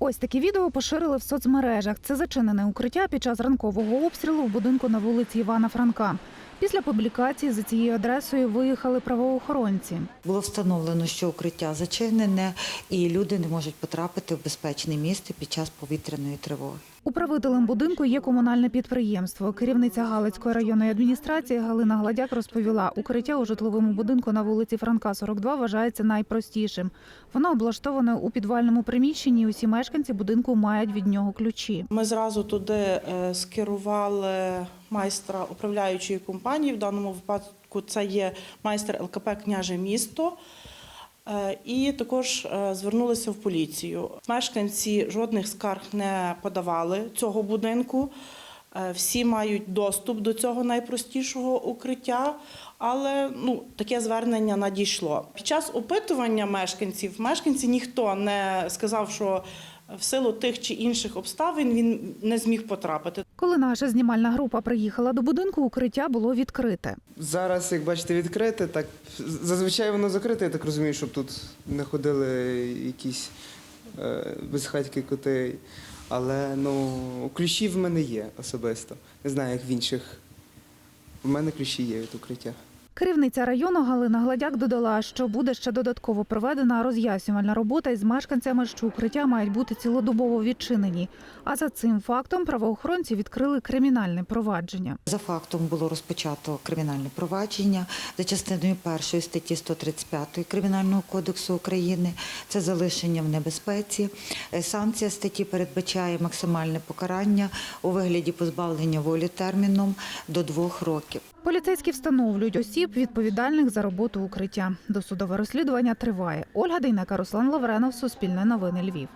Ось такі відео поширили в соцмережах. Це зачинене укриття під час ранкового обстрілу в будинку на вулиці Івана Франка. Після публікації за цією адресою виїхали правоохоронці. Було встановлено, що укриття зачинене і люди не можуть потрапити в безпечне місце під час повітряної тривоги. Управителем будинку є комунальне підприємство. Керівниця Галицької районної адміністрації Галина Гладяк розповіла, укриття у житловому будинку на вулиці Франка 42 вважається найпростішим. Воно облаштоване у підвальному приміщенні. Усі мешканці будинку мають від нього ключі. Ми зразу туди е, скерували майстра управляючої компанії. В даному випадку це є майстер ЛКП Княже місто. Е, І також е, звернулися в поліцію. Мешканці жодних скарг не подавали цього будинку. Е, Всі мають доступ до цього найпростішого укриття, але ну, таке звернення надійшло. Під час опитування мешканців мешканці ніхто не сказав, що в силу тих чи інших обставин він не зміг потрапити. Коли наша знімальна група приїхала до будинку, укриття було відкрите. Зараз, як бачите, відкрите, так зазвичай воно закрите, я так розумію, щоб тут не ходили якісь е, безхатьки коти. Але ну, ключі в мене є особисто. Не знаю, як в інших. В мене ключі є від укриття. Керівниця району Галина Гладяк додала, що буде ще додатково проведена роз'яснювальна робота із мешканцями, що укриття мають бути цілодобово відчинені. А за цим фактом правоохоронці відкрили кримінальне провадження. За фактом було розпочато кримінальне провадження за частиною першої статті 135 Кримінального кодексу України. Це залишення в небезпеці. Е, Санкція статті передбачає максимальне покарання у вигляді позбавлення волі терміном до двох років. Поліцейські встановлюють осіб, відповідальних за роботу укриття. Досудове розслідування триває. Ольга Дейнека, Руслан Лавренов, Суспільне новини Львів.